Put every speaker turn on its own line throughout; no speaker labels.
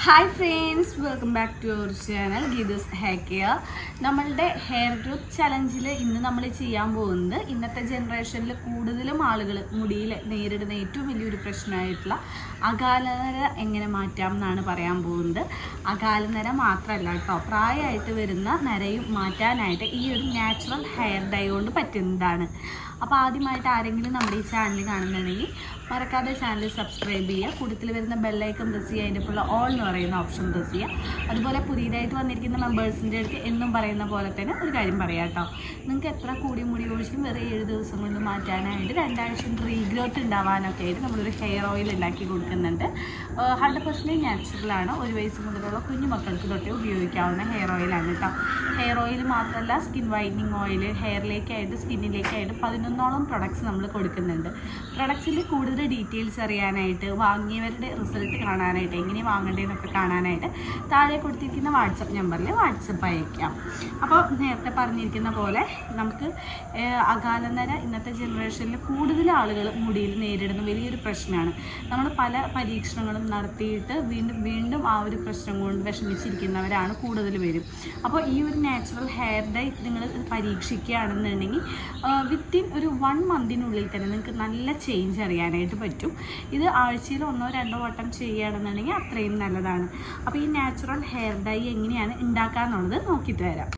Hi friends welcome back to our channel Geethas hair care നമ്മളുടെ hair growth ചലഞ്ചിൽ ഇന്ന് നമ്മൾ ചെയ്യാൻ പോകുന്നത് ഇന്നത്തെ ജനറേഷനിൽ കൂടുതലും ആളുകൾ മുടിയിൽ നേരിടുന്ന ഏറ്റവും വലിയൊരു പ്രശ്നമായിട്ടുള്ള അകാലനര എങ്ങനെ മാറ്റാം എന്നാണ് പറയാൻ പോകുന്നത്. അകാലനര മാത്രമല്ല കേട്ടോ പ്രായമായിട്ട് വരുന്ന നരയും മാറ്റാനായിട്ട് ഈ ഒരു നാച്ചുറൽ ഹെയർ ഡൈ കൊണ്ട് പറ്റുന്നതാണ്. അപ്പോൾ ആദ്യമായിട്ട് ആരെങ്കിലും നമ്മുടെ ഈ ചാനൽ കാണുന്നുണ്ടെങ്കിൽ മറക്കാതെ ചാനൽ സബ്സ്ക്രൈബ് ചെയ്യുക കൂട്ടത്തിൽ വരുന്ന ബെല്ലൈക്കൺ പ്രസ് ചെയ്യുക അതിന്റെ ഓൾ എന്ന് പറയുന്ന ഓപ്ഷൻ പ്രസ് ചെയ്യുക. അതുപോലെ പുതിയതായിട്ട് വന്നിരിക്കുന്ന മെമ്പേഴ്സിന്റെ അടുത്ത് എന്നും പറയുന്ന പോലെ തന്നെ ഒരു കാര്യം പറയാം കേട്ടോ നിങ്ങൾക്ക് എത്ര കൂടി മുടി ഒഴിച്ചും വെറും ഏഴ് ദിവസം കൊണ്ട് മാറ്റാനായിട്ട് രണ്ടാഴ്ച റീഗ്രോത്ത് ഉണ്ടാവാനൊക്കെ ആയിട്ട് നമ്മളൊരു ഹെയർ ഓയിൽ ഉണ്ടാക്കി കൊടുക്കുന്നുണ്ട്. ഹൺഡ്രഡ് പെർസെന്റേജ് നാച്ചുറലാണ് ഒരു വയസ്സ് മുതലുള്ള കുഞ്ഞു മക്കൾക്ക് തൊട്ടേ ഉപയോഗിക്കാവുന്ന ഹെയർ ഓയിലാണ് കേട്ടോ ഹെയർ ഓയിൽ മാത്രമല്ല സ്കിൻ വൈറ്റനിങ് ഓയിൽ ഹെയറിലേക്കായിട്ട് സ്കിന്നിലേക്കായിട്ട് പതിനൊന്നോളം പ്രൊഡക്ട്സ് നമ്മൾ കൊടുക്കുന്നുണ്ട്. പ്രൊഡക്ട്സിൽ കൂടുതൽ ഡീറ്റെയിൽസ് അറിയാനായിട്ട് വാങ്ങിയവരുടെ റിസൾട്ട് കാണാനായിട്ട് എങ്ങനെ വാങ്ങേണ്ടതെന്നൊക്കെ കാണാനായിട്ട് താഴെ കൊടുത്തിരിക്കുന്ന വാട്സപ്പ് നമ്പറിൽ വാട്സപ്പ് അയക്കാം. അപ്പോൾ നേരത്തെ പറഞ്ഞിരിക്കുന്ന പോലെ നമുക്ക് അകാലനര ഇന്നത്തെ ജനറേഷനിൽ കൂടുതൽ ആളുകൾ മുടിയിൽ നേരിടുന്ന വലിയൊരു പ്രശ്നമാണ്. നമ്മൾ പല പരീക്ഷണങ്ങളും നടത്തിയിട്ട് വീണ്ടും വീണ്ടും ആ ഒരു പ്രശ്നം കൊണ്ട് വിഷമിച്ചിരിക്കുന്നവരാണ് കൂടുതൽ പേരും. അപ്പോൾ ഈ ഒരു നാച്ചുറൽ ഹെയർ ഡൈ നിങ്ങൾ പരീക്ഷിക്കുകയാണെന്നുണ്ടെങ്കിൽ വിത്തിൻ ഒരു വൺ മന്തിനുള്ളിൽ തന്നെ നിങ്ങൾക്ക് നല്ല ചേഞ്ച് അറിയാനായിട്ട് പറ്റും. ഇത് ആഴ്ചയിൽ ഒന്നോ രണ്ടോ വട്ടം ചെയ്യുകയാണെന്നുണ്ടെങ്കിൽ അത്രയും നല്ലതാണ്. അപ്പോൾ ഈ നാച്ചുറൽ ഹെയർ ഡൈ എങ്ങനെയാണ് ഉണ്ടാക്കുക എന്നുള്ളത് നോക്കിയിട്ട് വരാം.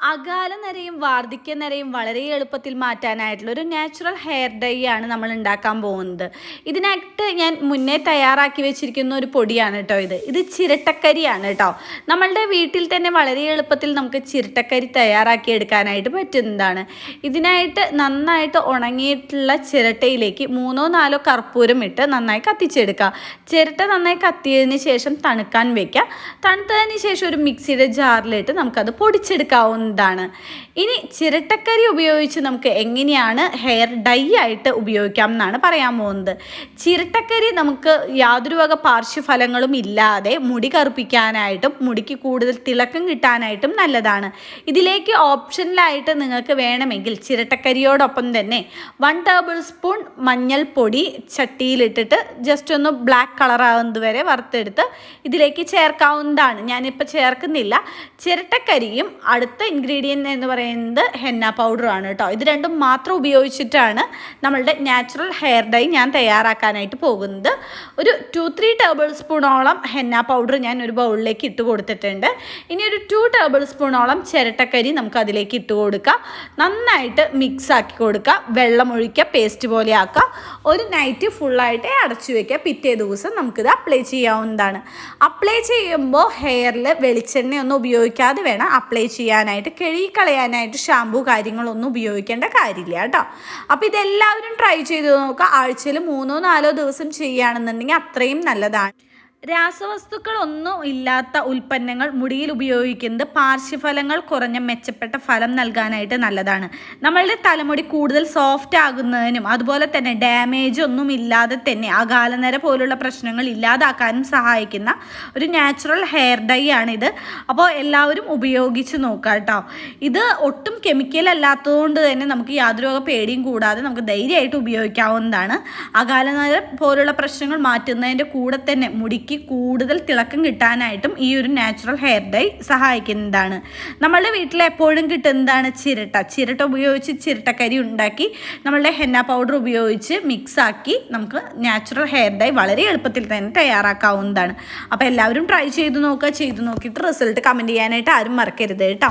അകാല നരയും വാർദ്ധക്യ നരയും വളരെ എളുപ്പത്തിൽ മാറ്റാനായിട്ടുള്ള ഒരു നാച്ചുറൽ ഹെയർ ഡൈ ആണ് നമ്മൾ ഉണ്ടാക്കാൻ പോകുന്നത്. ഇതിനായിട്ട് ഞാൻ മുന്നേ തയ്യാറാക്കി വെച്ചിരിക്കുന്ന ഒരു പൊടിയാണ് കേട്ടോ ഇത്. ഇത് ചിരട്ടക്കരിയാണ് കേട്ടോ നമ്മളുടെ വീട്ടിൽ തന്നെ വളരെ എളുപ്പത്തിൽ നമുക്ക് ചിരട്ടക്കരി തയ്യാറാക്കി എടുക്കാനായിട്ട് പറ്റുന്നതാണ്. ഇതിനായിട്ട് നന്നായിട്ട് ഉണങ്ങിയിട്ടുള്ള ചിരട്ടയിലേക്ക് മൂന്നോ നാലോ കർപ്പൂരം ഇട്ട് നന്നായി കത്തിച്ചെടുക്കുക ചിരട്ട നന്നായി കത്തിയതിന് ശേഷം തണുക്കാൻ വെക്കുക തണുത്തതിന് ശേഷം ഒരു മിക്സിയുടെ ജാറിലിട്ട് നമുക്കത് പൊടിച്ചെടുക്കാവുന്നതാണ് ഇനി ചിരട്ടക്കരി ഉപയോഗിച്ച് നമുക്ക് എങ്ങനെയാണ് ഹെയർ ഡൈ ആയിട്ട് ഉപയോഗിക്കാം എന്നാണ് പറയാൻ പോകുന്നത്. ചിരട്ടക്കരി നമുക്ക് യാതൊരു വക പാർശ്വഫലങ്ങളും ഇല്ലാതെ മുടി കറുപ്പിക്കാനായിട്ടും മുടിക്ക് കൂടുതൽ തിളക്കം കിട്ടാനായിട്ടും നല്ലതാണ്. ഇതിലേക്ക് ഓപ്ഷനിലായിട്ട് നിങ്ങൾക്ക് വേണമെങ്കിൽ ചിരട്ടക്കരിയോടൊപ്പം തന്നെ വൺ ടേബിൾ സ്പൂൺ മഞ്ഞൾപ്പൊടി ചട്ടിയിലിട്ടിട്ട് ജസ്റ്റ് ഒന്ന് ബ്ലാക്ക് കളറാകുന്നത് വരെ വറുത്തെടുത്ത് ഇതിലേക്ക് ചേർക്കാവുന്നതാണ്. ഞാനിപ്പോൾ ചേർക്കുന്നില്ല. ചിരട്ടക്കരിയും അടുത്ത ഇൻഗ്രീഡിയന്റ് എന്ന് പറയുന്നത് ഹെന്ന പൗഡറാണ് കേട്ടോ. ഇത് രണ്ടും മാത്രം ഉപയോഗിച്ചിട്ടാണ് നമ്മളുടെ നാച്ചുറൽ ഹെയർ ഡൈ ഞാൻ തയ്യാറാക്കാനായിട്ട് പോകുന്നത്. ഒരു ടു ത്രീ ടേബിൾ സ്പൂണോളം ഹെന്ന പൗഡർ ഞാൻ ഒരു ബൗളിലേക്ക് ഇട്ട് കൊടുത്തിട്ടുണ്ട്. ഇനി ഒരു ടു ടേബിൾ സ്പൂണോളം ചിരട്ടക്കരി നമുക്ക് അതിലേക്ക് ഇട്ട് കൊടുക്കാം. നന്നായിട്ട് മിക്സ് ആക്കി കൊടുക്കുക വെള്ളം ഒഴിക്കുക പേസ്റ്റ് പോലെ ആക്കുക. ഒരു നൈറ്റ് ഫുള്ളായിട്ട് അടച്ചു വയ്ക്കുക പിറ്റേ ദിവസം നമുക്കിത് അപ്ലൈ ചെയ്യാവുന്നതാണ്. അപ്ലൈ ചെയ്യുമ്പോൾ ഹെയറിൽ വെളിച്ചെണ്ണ ഒന്നും ഉപയോഗിക്കാതെ വേണം അപ്ലൈ ചെയ്യാനായിട്ട്. കഴുകിക്കളയാനായിട്ട് ഷാമ്പു കാര്യങ്ങളൊന്നും ഉപയോഗിക്കേണ്ട കാര്യമില്ല കേട്ടോ. അപ്പോൾ ഇതെല്ലാവരും ട്രൈ ചെയ്ത് നോക്കുക. ആഴ്ചയിൽ മൂന്നോ നാലോ ദിവസം ചെയ്യുകയാണെന്നുണ്ടെങ്കിൽ അത്രയും നല്ലതാണ്. രാസവസ്തുക്കളൊന്നും ഇല്ലാത്ത ഉൽപ്പന്നങ്ങൾ മുടിയിൽ ഉപയോഗിക്കുന്നത് പാർശ്വഫലങ്ങൾ കുറഞ്ഞ മെച്ചപ്പെട്ട ഫലം നൽകാനായിട്ട് നല്ലതാണ്. നമ്മളുടെ തലമുടി കൂടുതൽ സോഫ്റ്റ് ആകുന്നതിനും അതുപോലെ തന്നെ ഡാമേജ് ഒന്നും ഇല്ലാതെ തന്നെ അകാലനര പോലുള്ള പ്രശ്നങ്ങൾ ഇല്ലാതാക്കാനും സഹായിക്കുന്ന ഒരു നാച്ചുറൽ ഹെയർ ഡൈ ആണിത്. അപ്പോൾ എല്ലാവരും ഉപയോഗിച്ച് നോക്കുക കേട്ടോ. ഇത് ഒട്ടും കെമിക്കൽ അല്ലാത്തതുകൊണ്ട് തന്നെ നമുക്ക് യാതൊരു പേടിയും കൂടാതെ നമുക്ക് ധൈര്യമായിട്ട് ഉപയോഗിക്കാവുന്നതാണ്. അകാലനര പോലുള്ള പ്രശ്നങ്ങൾ മാറ്റുന്നതിന്റെ കൂടെ തന്നെ മുടിക്ക് കൂടുതൽ തിളക്കം കിട്ടാനായിട്ടും ഈ ഒരു നാച്ചുറൽ ഹെയർ ഡൈ സഹായിക്കുന്നതാണ്. നമ്മളുടെ വീട്ടിൽ എപ്പോഴും കിട്ടുന്നതാണ് ചിരട്ട. ചിരട്ട ഉപയോഗിച്ച് ചിരട്ടക്കരി ഉണ്ടാക്കി നമ്മളുടെ ഹെന്ന പൗഡർ ഉപയോഗിച്ച് മിക്സാക്കി നമുക്ക് നാച്ചുറൽ ഹെയർ ഡൈ വളരെ എളുപ്പത്തിൽ തന്നെ തയ്യാറാക്കാവുന്നതാണ്. അപ്പോൾ എല്ലാവരും ട്രൈ ചെയ്ത് നോക്കുക. ചെയ്ത് നോക്കിയിട്ട് റിസൾട്ട് കമന്റ് ചെയ്യാനായിട്ട് ആരും മറക്കരുത് കേട്ടോ.